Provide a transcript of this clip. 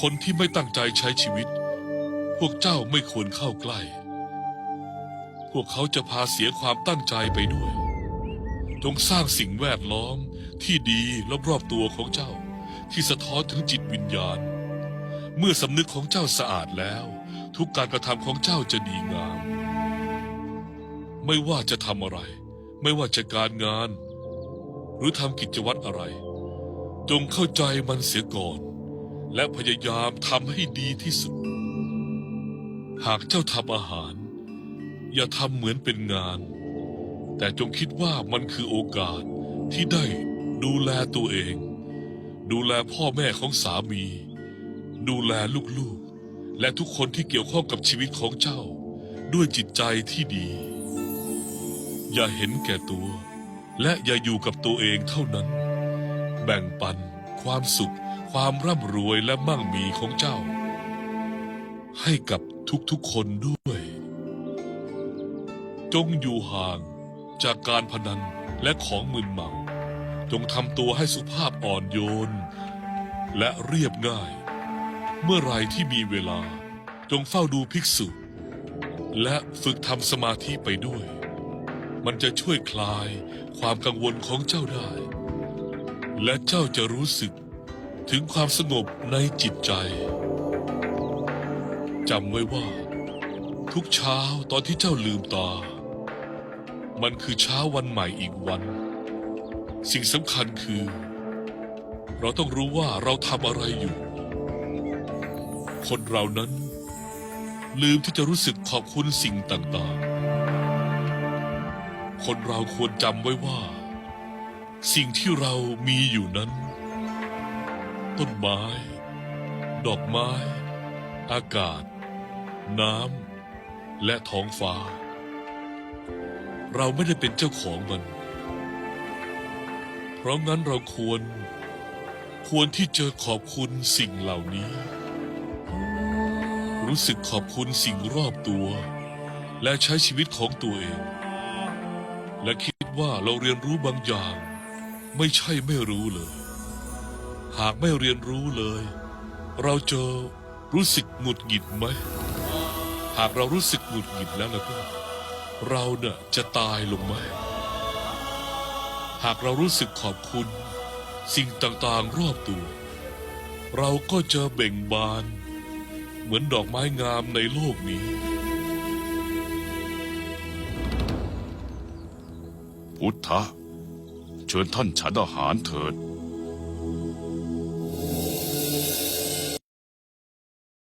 คนที่ไม่ตั้งใจใช้ชีวิต พวกเจ้าไม่ควรเข้าใกล้ พวกเขาจะพาเสียความตั้งใจไปด้วย จงสร้างสิ่งแวดล้อมที่ดีรอบๆตัวของเจ้า ที่สะท้อนถึงจิตวิญญาณ เมื่อสำนึกของเจ้าสะอาดแล้ว ทุกการกระทำของเจ้าจะดีงาม ไม่ว่าจะทำอะไร ไม่ว่าจะการงาน หรือทำกิจวัตรอะไร จงเข้าใจมันเสียก่อน และพยายามทำให้ดีที่สุด หากเจ้าทำอาหาร อย่าทำเหมือนเป็นงาน แต่จงคิดว่ามันคือโอกาสที่ได้ดูแลตัวเอง ดูแลพ่อแม่ของสามี ดูแลลูกๆ และทุกคนที่เกี่ยวข้องกับชีวิตของเจ้า ด้วยจิตใจที่ดี อย่าเห็นแก่ตัว และอย่าอยู่กับตัวเองเท่านั้น แบ่งปันความสุข ความร่ำรวยและมั่งมีของเจ้า ให้กับทุกๆคนด้วย จงอยู่ห่างจากการพนันและของมึนเมา จงทำตัวให้สุภาพอ่อนโยน และเรียบง่าย เมื่อไรที่มีเวลา จงเฝ้าดูภิกษุ และฝึกทำสมาธิไปด้วย มันจะช่วยคลายความกังวลของเจ้าได้ และเจ้าจะรู้สึก ถึงความสงบในจิตใจจำไว้ว่า ทุกเช้าตอนที่เจ้าลืมตา มันคือเช้าวันใหม่อีกวัน สิ่งสำคัญคือ เราต้องรู้ว่าเราทำอะไรอยู่ คนเรานั้น ลืมที่จะรู้สึกขอบคุณสิ่งต่างๆ คนเราควรจำไว้ว่า สิ่งที่เรามีอยู่นั้น ต้นไม้ ดอกไม้ อากาศ น้ำและท้องฟ้า เราไม่ได้เป็นเจ้าของมัน เพราะงั้นเราควร ควรที่จะขอบคุณสิ่งเหล่านี้ รู้สึกขอบคุณสิ่งรอบตัว และใช้ชีวิตของตัวเอง และคิดว่าเราเรียนรู้บางอย่าง ไม่ใช่ไม่รู้เลย หากไม่เรียนรู้เลย เราจะรู้สึกหงุดหงิดไหม หากเรารู้สึกหงุดหงิดแล้วแล้วก็ เราเน่ะจะตายลงไหม หากเรารู้สึกขอบคุณ สิ่งต่างๆรอบตัว เราก็จะเบ่งบาน เหมือนดอกไม้งามในโลกนี้ พุทธะเชิญท่านฉันอาหารเถิด